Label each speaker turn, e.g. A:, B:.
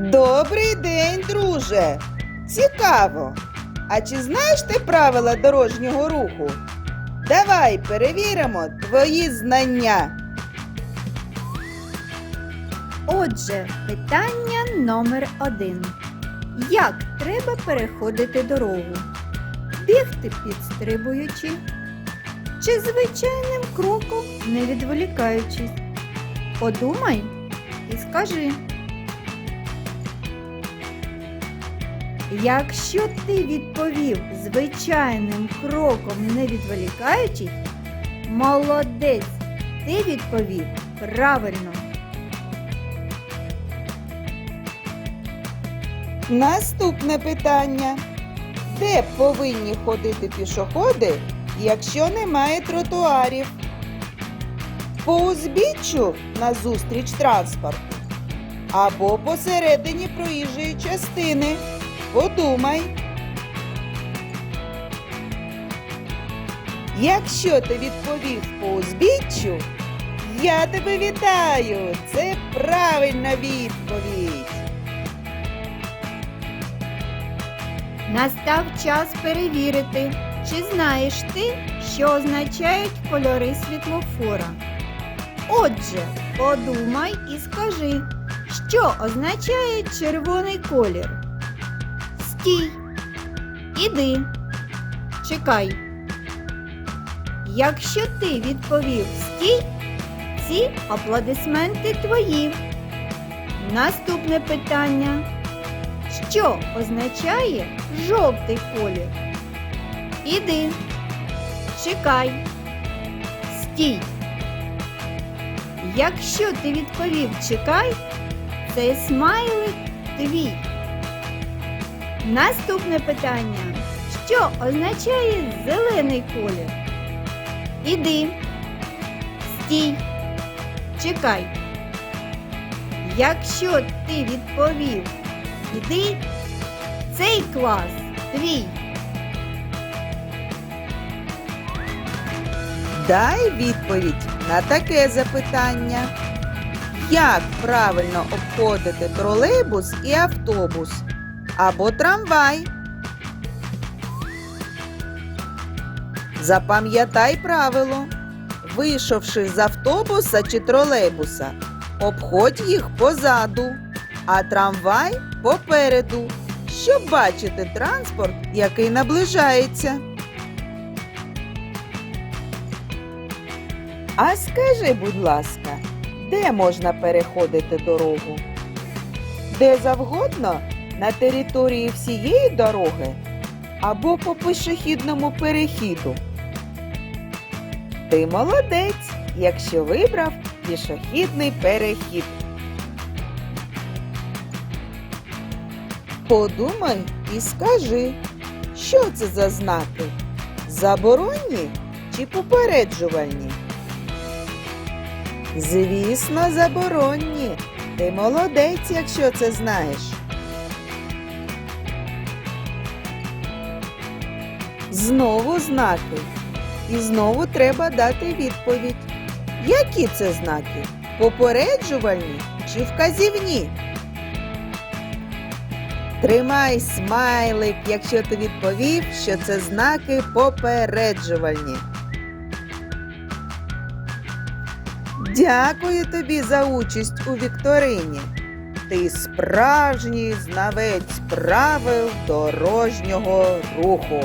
A: Добрий день, друже. Цікаво. А чи знаєш ти правила дорожнього руху? Давай перевіримо твої знання.
B: Отже, питання номер один. Як треба переходити дорогу? Бігти підстрибуючи? Чи звичайним кроком не відволікаючись? Подумай і скажи. Якщо ти відповів звичайним кроком не відволікаючись, молодець, ти відповів правильно.
A: Наступне питання. Де повинні ходити пішоходи, якщо немає тротуарів? По узбіччю назустріч транспорту або посередині проїжджої частини. Подумай. Якщо ти відповів по узбіччю, я тебе вітаю! Це правильна відповідь.
B: Настав час перевірити, чи знаєш ти, що означають кольори світлофора. Отже, подумай і скажи, що означає червоний колір. Стій. Іди. Чекай. Якщо ти відповів стій, ці аплодисменти твої. Наступне питання. Що означає жовтий колір? Іди. Чекай. Стій. Якщо ти відповів чекай, цей смайлик твій. Наступне питання. Що означає зелений колір? Іди. Стій. Чекай. Якщо ти відповів Іди, цей клас твій.
A: Дай відповідь на таке запитання. Як правильно обходити тролейбус і автобус або трамвай? Запам'ятай правило. Вийшовши з автобуса чи тролейбуса, обходь їх позаду, а трамвай попереду, щоб бачити транспорт, який наближається. А скажи, будь ласка, де можна переходити дорогу? Де завгодно на території всієї дороги або по пішохідному перехіду? Ти молодець, якщо вибрав пішохідний перехід. Подумай і скажи, що це за знаки? Заборонні чи попереджувальні? Звісно, заборонні. Ти молодець, якщо це знаєш. Знову знаки. І знову треба дати відповідь. Які це знаки? Попереджувальні чи вказівні? Тримай смайлик, якщо ти відповів, що це знаки попереджувальні. Дякую тобі за участь у вікторині. Ти справжній знавець правил дорожнього руху.